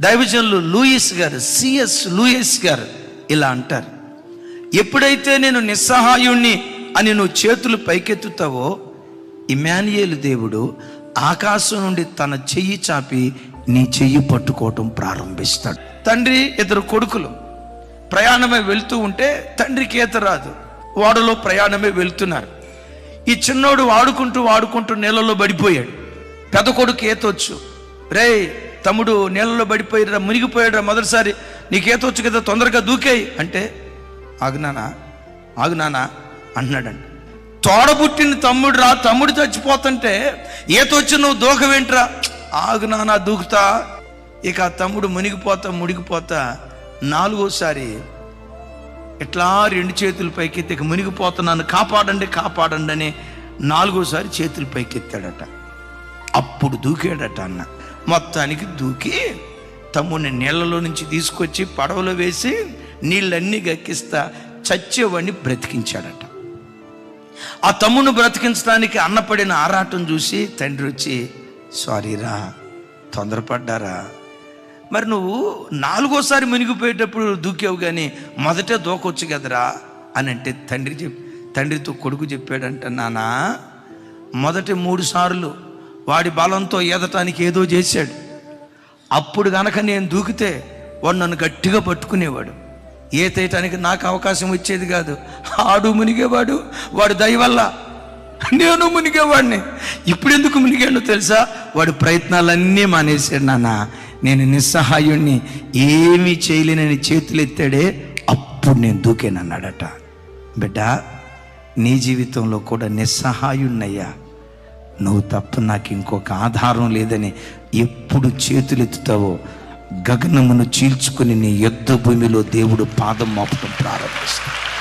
దైవజనులు లూయిస్ గారు CS Louis గారు ఇలా అంటారు. ఎప్పుడైతే నేను నిస్సహాయుణ్ణి అని నువ్వు చేతులు పైకెత్తుతావో ఇమానియేలు దేవుడు ఆకాశం నుండి తన చెయ్యి చాపి నీ చెయ్యి పట్టుకోవటం ప్రారంభిస్తాడు. తండ్రి ఇద్దరు కొడుకులు ప్రయాణమే వెళ్తూ ఉంటే తండ్రికి ఈత రాదు. ఓడలో ప్రయాణమే వెళ్తున్నారు. ఈ చిన్నోడు వాడుకుంటూ వాడుకుంటూ నీళ్ళలో పడిపోయాడు. పెద్ద కొడుకు ఈతొచ్చు రే తమ్ముడు నీళ్ళలో పడిపోయిరా మునిగిపోయాడురా మొదటిసారి. నీకేతొచ్చు కదా తొందరగా దూకేయి అంటే ఆగునానా ఆగునానా అన్నాడండి తోడబుట్టిన తమ్ముడు రా తమ్ముడు చచ్చిపోతుంటే ఏతొచ్చి నువ్వు దూకవేంట్రా ఆగునానా దూకుతా. ఇక ఆ తమ్ముడు మునిగిపోతా మునిగిపోతా నాలుగోసారి ఇట్లా రెండు చేతులు పైకెత్తి ఇక మునిగిపోతున్నాను కాపాడండి కాపాడండి అని నాలుగోసారి చేతులు పైకెత్తాడట. అప్పుడు దూకాడట అన్న. మొత్తానికి దూకి తమ్ముడిని నీళ్ళలో నుంచి తీసుకొచ్చి పడవలో వేసి నీళ్ళన్నీ గక్కిస్తా చచ్చేవాడిని బ్రతికించాడట. ఆ తమ్మును బ్రతికించడానికి అన్నపడిన ఆరాటం చూసి తండ్రి వచ్చి సారీరా తొందరపడ్డారా. మరి నువ్వు నాలుగోసారి మునిగిపోయేటప్పుడు దూకావు కానీ మొదటే దూకొచ్చు కదరా అని అంటే తండ్రి చెప్ తండ్రితో కొడుకు చెప్పాడంట నానా మొదటి మూడు సార్లు వాడి బలంతో ఎదటానికి ఏదో చేశాడు. అప్పుడు గనక నేను దూకితే వాడు నన్ను గట్టిగా పట్టుకునేవాడు. ఏతేయటానికి నాకు అవకాశం వచ్చేది కాదు. ఆడు మునిగేవాడు వాడు దయ వల్ల. నేను మునిగేవాడిని. ఇప్పుడు ఎందుకు మునిగాను తెలుసా? వాడు ప్రయత్నాలన్నీ మానేశాడు నాన్న. నేను నిస్సహాయుణ్ణి ఏమీ చేయలేనని చేతులు ఎత్తాడే అప్పుడు నేను దూకేనన్నాడట. బిడ్డ నీ జీవితంలో కూడా నిస్సహాయుణ్ణయ్యా. నువ్వు తప్ప నాకు ఇంకొక ఆధారం లేదని ఎప్పుడు చేతులెత్తుతావో గగనమును చీల్చుకుని నీ యుద్ధ భూమిలో దేవుడు పాదం మోపటం ప్రారంభిస్తాడు.